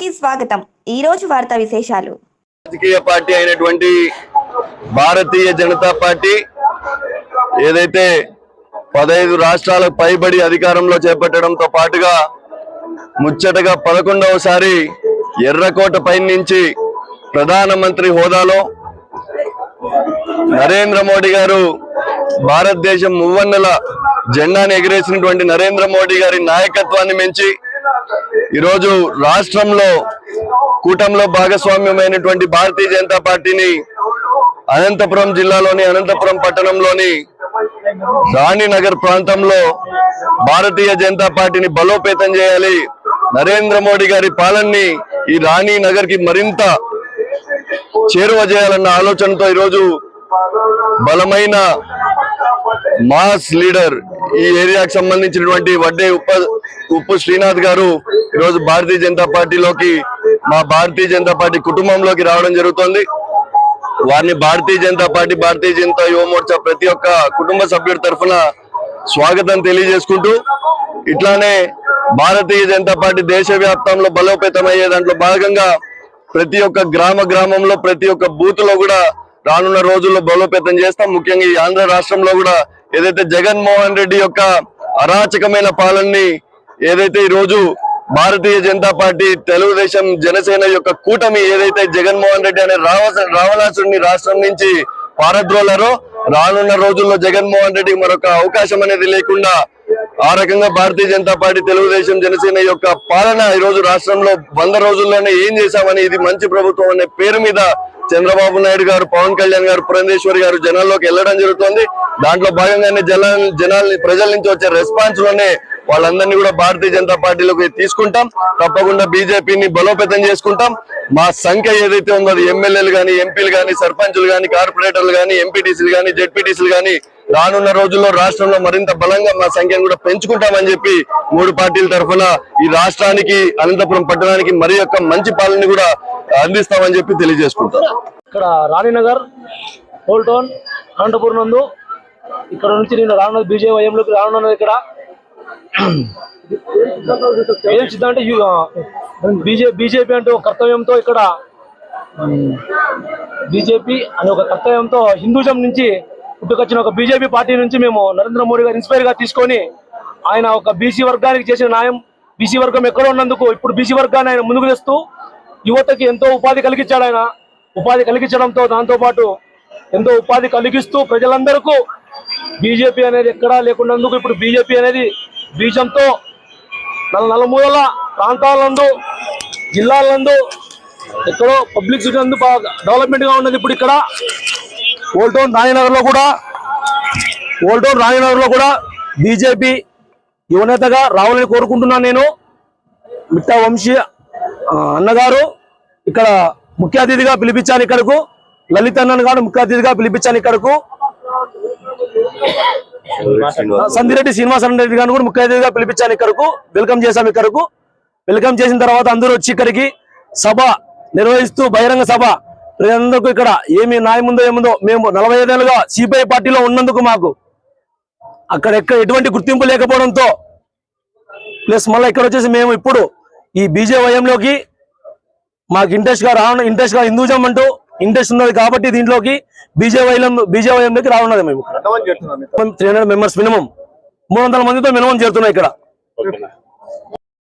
కి స్వాగతం. ఈ రోజు వార్తా విశేషాలు. రాజకీయ పార్టీ అయినటువంటి భారతీయ జనతా పార్టీ ఏదైతే పదహైదు రాష్ట్రాలకు పైబడి అధికారంలో చేపట్టడంతో పాటుగా ముచ్చటగా పదకొండవసారి ఎర్రకోట పై నుంచి ప్రధానమంత్రి హోదాలో నరేంద్ర మోడీ గారు భారతదేశం మువ్వన్నెల జెండాను ఎగిరేసినటువంటి నరేంద్ర మోడీ గారి నాయకత్వాన్ని మించి ఈరోజు రాష్ట్రంలో కూటంలో భాగస్వామ్యమైనటువంటి భారతీయ జనతా పార్టీని అనంతపురం జిల్లాలోని అనంతపురం పట్టణంలోని రాణినగర్ ప్రాంతంలో భారతీయ జనతా పార్టీని బలోపేతం చేయాలి. నరేంద్ర మోడీ గారి పాలనని ఈ రాణి నగర్కి మరింత చేరువ చేయాలన్న ఆలోచనతో ఈరోజు బలమైన మాస్ లీడర్ ఈ ఏరియాకి సంబంధించినటువంటి వడ్డే ఉప్ప ఉప్పు శ్రీనాథ్ గారు ఈరోజు భారతీయ జనతా పార్టీలోకి మా భారతీయ జనతా పార్టీ కుటుంబంలోకి రావడం జరుగుతుంది. వారిని భారతీయ జనతా పార్టీ భారతీయ జనతా యువ మోర్చా ప్రతి ఒక్క కుటుంబ సభ్యుడి తరఫున స్వాగతం తెలియజేసుకుంటూ ఇట్లానే భారతీయ జనతా పార్టీ దేశవ్యాప్తంలో బలోపేతం అయ్యే దాంట్లో భాగంగా ప్రతి ఒక్క గ్రామ గ్రామంలో ప్రతి ఒక్క బూత్లో కూడా రానున్న రోజుల్లో బలోపేతం చేస్తాం. ముఖ్యంగా ఈ ఆంధ్ర రాష్ట్రంలో కూడా ఏదైతే జగన్మోహన్ రెడ్డి యొక్క అరాచకమైన పాలనని ఏదైతే ఈ రోజు భారతీయ జనతా పార్టీ తెలుగుదేశం జనసేన యొక్క కూటమి ఏదైతే జగన్మోహన్ రెడ్డి అనే రావణాసుడిని రాష్ట్రం నుంచి పారద్రోలారో రానున్న రోజుల్లో జగన్మోహన్ రెడ్డి మరొక అవకాశం అనేది లేకుండా ఆ రకంగా భారతీయ జనతా పార్టీ తెలుగుదేశం జనసేన యొక్క పాలన ఈ రోజు రాష్ట్రంలో వంద రోజుల్లోనే ఏం చేశామని ఇది మంచి ప్రభుత్వం అనే పేరు మీద చంద్రబాబు నాయుడు గారు పవన్ కళ్యాణ్ గారు పురంధేశ్వరి గారు జనాల్లోకి వెళ్ళడం జరుగుతుంది. దాంట్లో భాగంగానే జన జనాల్ని ప్రజల నుంచి వచ్చే రెస్పాన్స్లోనే వాళ్ళందరినీ కూడా భారతీయ జనతా పార్టీలోకి తీసుకుంటాం. తప్పకుండా బీజేపీని బలోపేతం చేసుకుంటాం. మా సంఖ్య ఏదైతే ఉందో అది ఎమ్మెల్యేలు గాని ఎంపీలు కానీ సర్పంచులు కానీ కార్పొరేటర్లు కానీ ఎంపీటీసీలు గాని జెడ్పీటీసీలు గాని రానున్న రోజుల్లో రాష్ట్రంలో మరింత బలంగా మా సంఖ్యను కూడా పెంచుకుంటామని చెప్పి మూడు పార్టీల తరఫున ఈ రాష్ట్రానికి అనంతపురం పట్టణానికి మరి యొక్క మంచి పాలన కూడా అందిస్తామని చెప్పి తెలియజేసుకుంటాం. ఇక్కడ రాణినగర్ హోల్టోన్ అనంతపురం నందు ఇక్కడ నుంచి నేను రానున్నది బీజేపీ వయంలోకి రానున్నది ఇక్కడ. ఏం సిద్ధం అంటే బీజేపీ బీజేపీ అంటే ఒక కర్తవ్యంతో ఇక్కడ బీజేపీ అనే ఒక కర్తవ్యంతో హిందూజం నుంచి పుట్టుకొచ్చిన ఒక బీజేపీ పార్టీ నుంచి మేము నరేంద్ర మోడీ గారు ఇన్స్పైర్గా తీసుకొని ఆయన ఒక బీసీ వర్గానికి చేసిన న్యాయం బీసీ వర్గం ఎక్కడ ఉన్నందుకు ఇప్పుడు బీసీ వర్గాన్ని ఆయన ముందుకు తెస్తూ యువతకి ఎంతో ఉపాధి కలిగించాడు ఆయన. ఉపాధి కలిగించడంతో దాంతో పాటు ఎంతో ఉపాధి కలిగిస్తూ ప్రజలందరికీ బీజేపీ అనేది ఎక్కడా లేకున్నందుకు ఇప్పుడు బీజేపీ అనేది బీజంతో నల నలుమూలల ప్రాంతాలందు జిల్లాలందు ఎక్కడో పబ్లిక్ సిటీ నందు బాగా డెవలప్మెంట్గా ఉన్నది ఇప్పుడు ఇక్కడ. ఓల్డ్ టౌన్ రాయనగర్లో కూడా ఓల్డ్ టౌన్ రాయనగర్లో కూడా బీజేపీ యువనేతగా రావాలని కోరుకుంటున్నాను నేను. మిట్టా వంశీ అన్నగారు ఇక్కడ ముఖ్య అతిథిగా పిలిపించాను ఇక్కడకు. లలిత్ అన్నను గారు ముఖ్య అతిథిగా పిలిపించాను ఇక్కడకు. సందిరెడ్డి శ్రీనివాసన్ రెడ్డి గారిని కూడా ముఖ్య అతిథిగా పిలిపించాను ఇక్కడకు. వెల్కమ్ చేశాం ఇక్కడకు. వెల్కమ్ చేసిన తర్వాత అందరూ వచ్చి ఇక్కడికి సభ నిర్వహిస్తూ బహిరంగ సభ. ప్రజలందరికీ ఇక్కడ ఏమి న్యాయం ఉందో ఏముందో మేము నలభై ఐదేళ్ళుగా సిపిఐ పార్టీలో ఉన్నందుకు మాకు అక్కడ ఎక్కడ ఎటువంటి గుర్తింపు లేకపోవడంతో ప్లస్ మళ్ళీ ఇక్కడ వచ్చేసి మేము ఇప్పుడు ఈ బీజేవైఎంలోకి మాకు ఇంట్రెస్ట్గా రావడం ఇంట్రెస్ట్గా హిందూజం అంటూ ఇంట్రెస్ట్ ఉన్నది కాబట్టి దీంట్లోకి బీజేవైఎం బీజేవైఎంలోకి రావన్నది మేము. త్రీ హండ్రెడ్ మెంబర్స్ మినిమం మూడు వందల మందితో మినిమం చేరుతున్నాం ఇక్కడ.